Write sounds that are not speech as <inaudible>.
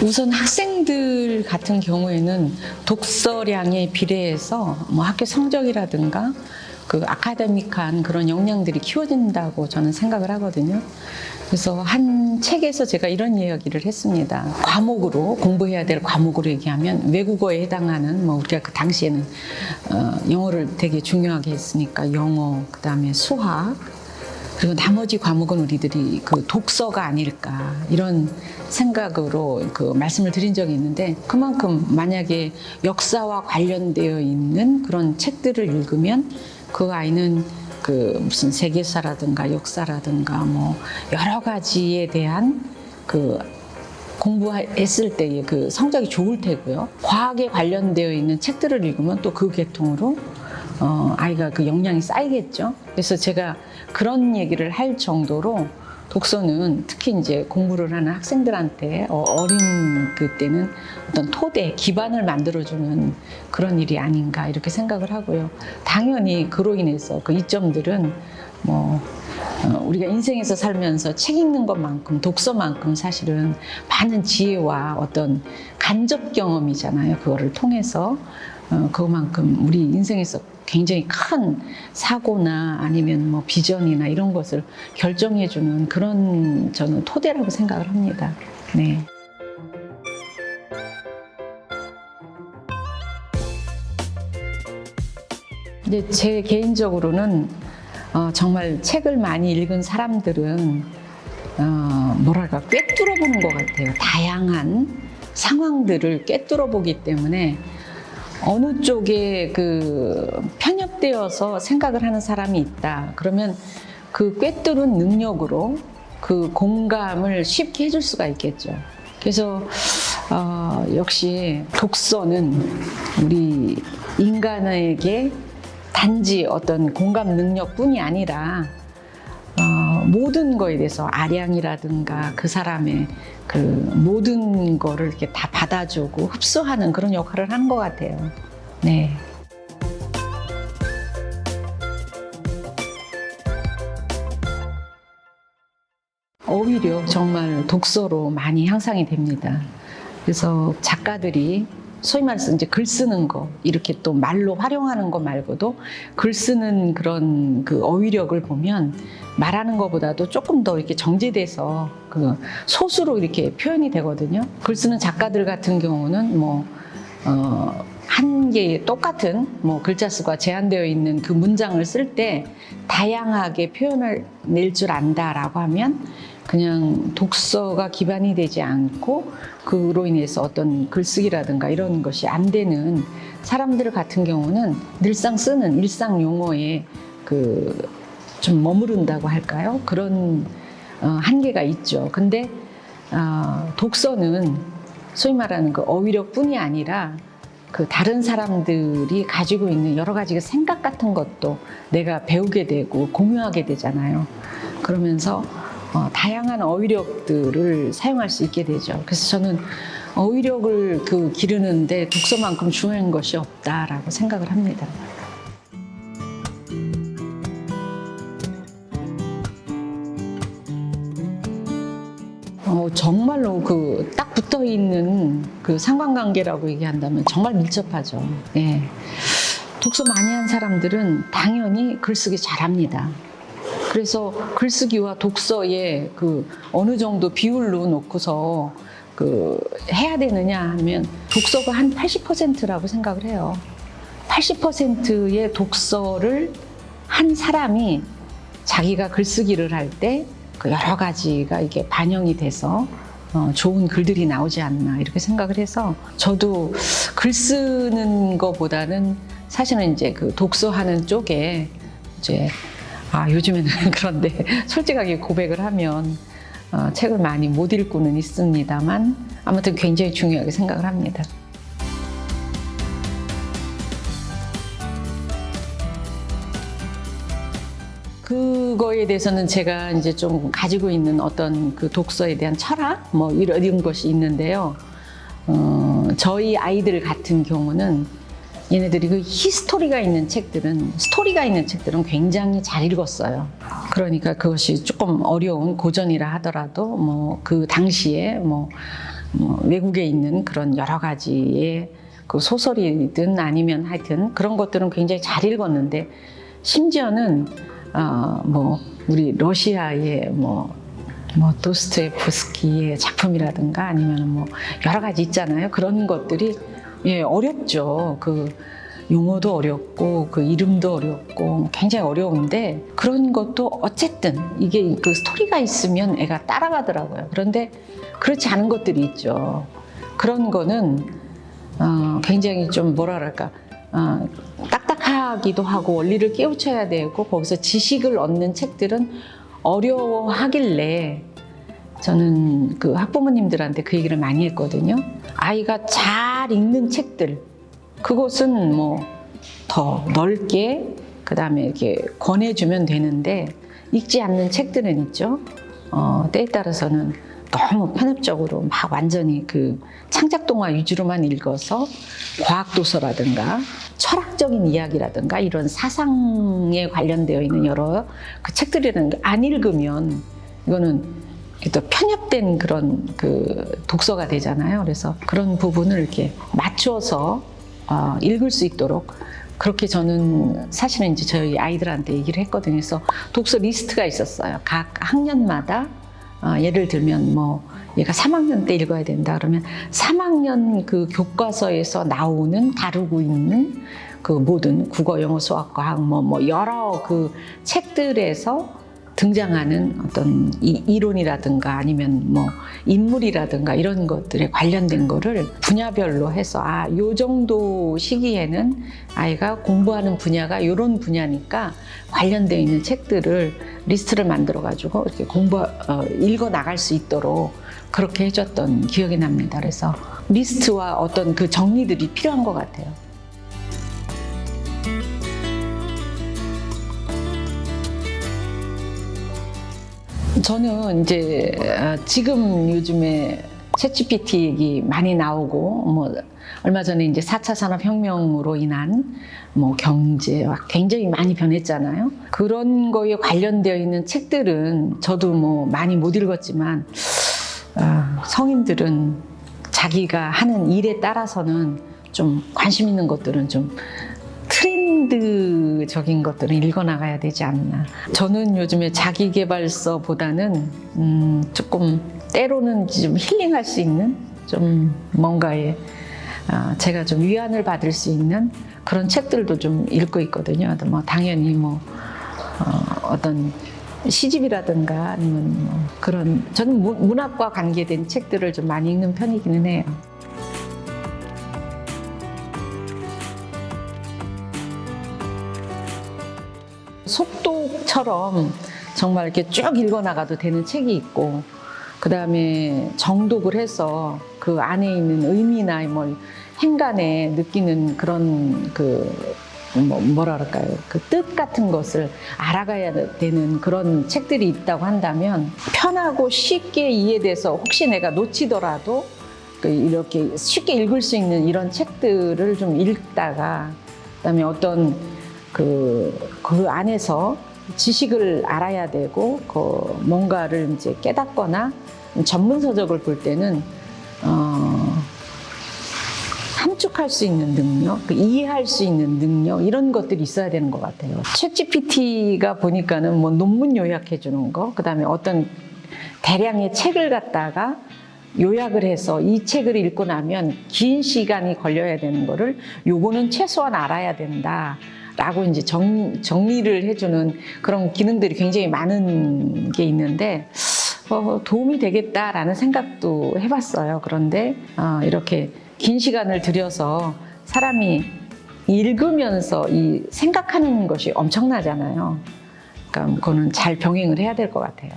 우선 학생들 같은 경우에는 독서량에 비례해서 뭐 학교 성적이라든가 그 아카데믹한 그런 역량들이 키워진다고 저는 생각을 하거든요. 그래서 한 책에서 제가 이런 이야기를 했습니다. 과목으로 공부해야 될 과목으로 얘기하면 외국어에 해당하는 뭐 우리가 그 당시에는 어, 영어를 되게 중요하게 했으니까 영어 그다음에 수학 그리고 나머지 과목은 우리들이 그 독서가 아닐까 이런 생각으로 그 말씀을 드린 적이 있는데 그만큼 만약에 역사와 관련되어 있는 그런 책들을 읽으면 그 아이는 그 무슨 세계사라든가 역사라든가 뭐 여러 가지에 대한 그 공부했을 때의 그 성적이 좋을 테고요. 과학에 관련되어 있는 책들을 읽으면 또 그 계통으로 어, 아이가 그 역량이 쌓이겠죠. 그래서 제가 그런 얘기를 할 정도로 독서는 특히 이제 공부를 하는 학생들한테 어, 어린 그때는 어떤 토대, 기반을 만들어주는 그런 일이 아닌가 이렇게 생각을 하고요. 당연히 그로 인해서 그 이점들은 뭐 어, 우리가 인생에서 살면서 책 읽는 것만큼 독서만큼 사실은 많은 지혜와 어떤 간접 경험이잖아요. 그거를 통해서 어, 그만큼 우리 인생에서 굉장히 큰 사고나 아니면 뭐 비전이나 이런 것을 결정해주는 그런 저는 토대라고 생각을 합니다. 네. 근데 제 개인적으로는 어, 정말 책을 많이 읽은 사람들은 어, 뭐랄까 꿰뚫어 보는 것 같아요. 다양한 상황들을 꿰뚫어 보기 때문에 어느 쪽에 그 편협되어서 생각을 하는 사람이 있다. 그러면 그 꿰뚫은 능력으로 그 공감을 쉽게 해줄 수가 있겠죠. 그래서 어, 역시 독서는 우리 인간에게 단지 어떤 공감 능력뿐이 아니라 어, 모든 거에 대해서 아량이라든가 그 사람의 그 모든 거를 이렇게 다 받아주고 흡수하는 그런 역할을 하는 것 같아요. 네. 오히려 정말 독서로 많이 향상이 됩니다. 그래서 작가들이 소위 말해서 이제 글 쓰는 거 이렇게 또 말로 활용하는 거 말고도 글 쓰는 그런 그 어휘력을 보면 말하는 것보다도 조금 더 이렇게 정제돼서 그 소수로 이렇게 표현이 되거든요. 글 쓰는 작가들 같은 경우는 뭐 어, 한 개의 똑같은 뭐 글자 수가 제한되어 있는 그 문장을 쓸 때 다양하게 표현을 낼 줄 안다라고 하면 그냥 독서가 기반이 되지 않고 그로 인해서 어떤 글쓰기라든가 이런 것이 안 되는 사람들 같은 경우는 늘상 쓰는 일상 용어에 그 좀 머무른다고 할까요? 그런 어, 한계가 있죠. 근데 어, 독서는 소위 말하는 그 어휘력뿐이 아니라 그 다른 사람들이 가지고 있는 여러 가지 그 생각 같은 것도 내가 배우게 되고 공유하게 되잖아요. 그러면서 어, 다양한 어휘력들을 사용할 수 있게 되죠. 그래서 저는 어휘력을 그 기르는데 독서만큼 중요한 것이 없다라고 생각을 합니다. 어, 정말로 그 딱 붙어 있는 그 상관관계라고 얘기한다면 정말 밀접하죠. 예. 독서 많이 한 사람들은 당연히 글쓰기 잘합니다. 그래서 글쓰기와 독서에 그 어느 정도 비율로 놓고서 그 해야 되느냐 하면 독서가 한 80%라고 생각을 해요. 80%의 독서를 한 사람이 자기가 글쓰기를 할때그 여러 가지가 이게 반영이 돼서 어, 좋은 글들이 나오지 않나 이렇게 생각을 해서 저도 글 쓰는 것보다는 사실은 이제 그 독서하는 쪽에 이제 아 요즘에는 <laughs> 그런데 솔직하게 고백을 하면 어, 책을 많이 못 읽고는 있습니다만 아무튼 굉장히 중요하게 생각을 합니다. 그거에 대해서는 제가 이제 좀 가지고 있는 어떤 그 독서에 대한 철학 뭐 이런, 것이 있는데요. 어, 저희 아이들 같은 경우는 얘네들이 그 히스토리가 있는 책들은 스토리가 있는 책들은 굉장히 잘 읽었어요. 그러니까 그것이 조금 어려운 고전이라 하더라도 뭐 그 당시에 뭐 뭐 외국에 있는 그런 여러 가지의 그 소설이든 아니면 하여튼 그런 것들은 굉장히 잘 읽었는데 심지어는 어 뭐 우리 러시아의 뭐, 뭐 도스토옙스키의 작품이라든가 아니면 뭐 여러 가지 있잖아요. 그런 것들이 예 어렵죠. 그 용어도 어렵고 그 이름도 어렵고 굉장히 어려운데 그런 것도 어쨌든 이게 그 스토리가 있으면 애가 따라가더라고요. 그런데 그렇지 않은 것들이 있죠. 그런 거는 어, 굉장히 좀 그럴까 어, 딱딱하기도 하고 원리를 깨우쳐야 되고 거기서 지식을 얻는 책들은 어려워하길래 저는 그 학부모님들한테 그 얘기를 많이 했거든요. 아이가 잘 읽는 책들 그것은 뭐 더 넓게 그 다음에 이렇게 권해주면 되는데 읽지 않는 책들은 있죠. 어, 때에 따라서는 너무 편협적으로 막 완전히 그 창작 동화 위주로만 읽어서 과학 도서라든가 철학적인 이야기라든가 이런 사상에 관련되어 있는 여러 그 책들이라는 게안 읽으면 이거는 또 편협된 그런 그 독서가 되잖아요. 그래서 그런 부분을 이렇게 맞춰서 어, 읽을 수 있도록 그렇게 저는 사실은 이제 저희 아이들한테 얘기를 했거든요. 그래서 독서 리스트가 있었어요. 각 학년마다 어, 예를 들면 뭐 얘가 3학년 때 읽어야 된다 그러면 3학년 그 교과서에서 나오는 다루고 있는 그 모든 국어, 영어, 수학, 과학 뭐, 뭐 여러 그 책들에서 등장하는 어떤 이 이론이라든가 아니면 뭐 인물이라든가 이런 것들에 관련된 거를 분야별로 해서 아, 요 정도 시기에는 아이가 공부하는 분야가 요런 분야니까 관련되어 있는 책들을 리스트를 만들어 가지고 이렇게 공부 어, 읽어 나갈 수 있도록 그렇게 해줬던 기억이 납니다. 그래서 리스트와 어떤 그 정리들이 필요한 것 같아요. 저는 이제 어, 지금 요즘에 챗GPT 얘기 많이 나오고 뭐 얼마 전에 이제 4차 산업 혁명으로 인한 뭐 경제가 굉장히 많이 변했잖아요. 그런 거에 관련되어 있는 책들은 저도 뭐 많이 못 읽었지만 어, 성인들은 자기가 하는 일에 따라서는 좀 관심 있는 것들은 좀 트렌드적인 것들은 읽어나가야 되지 않나. 저는 요즘에 자기개발서보다는 음, 조금 때로는 좀 힐링할 수 있는 좀 뭔가에 아, 제가 좀 위안을 받을 수 있는 그런 책들도 좀 읽고 있거든요. 뭐 당연히 뭐 어, 어떤 시집이라든가 아니면 뭐 그런 저는 문- 문학과 관계된 책들을 좀 많이 읽는 편이기는 해요. 속독처럼 정말 이렇게 쭉 읽어나가도 되는 책이 있고 그 다음에 정독을 해서 그 안에 있는 의미나 뭐 행간에 느끼는 그런 그 뭐, 뭐라 그럴까요? 그 뜻 같은 것을 알아가야 되는 그런 책들이 있다고 한다면 편하고 쉽게 이해돼서 혹시 내가 놓치더라도 그 이렇게 쉽게 읽을 수 있는 이런 책들을 좀 읽다가 그다음에 어떤 그, 그 안에서 지식을 알아야 되고 그 뭔가를 이제 깨닫거나 전문 서적을 볼 때는 어, 함축할 수 있는 능력, 그 이해할 수 있는 능력 이런 것들이 있어야 되는 것 같아요. 챗 GPT가 보니까는 뭐 논문 요약해 주는 거, 그다음에 어떤 대량의 책을 갖다가 요약을 해서 이 책을 읽고 나면 긴 시간이 걸려야 되는 거를 요거는 최소한 알아야 된다. 라고 이제 정, 정리를 해주는 그런 기능들이 굉장히 많은 게 있는데 어, 도움이 되겠다라는 생각도 해봤어요. 그런데 어, 이렇게 긴 시간을 들여서 사람이 읽으면서 이 생각하는 것이 엄청나잖아요. 그러니까 그거는 잘 병행을 해야 될 것 같아요.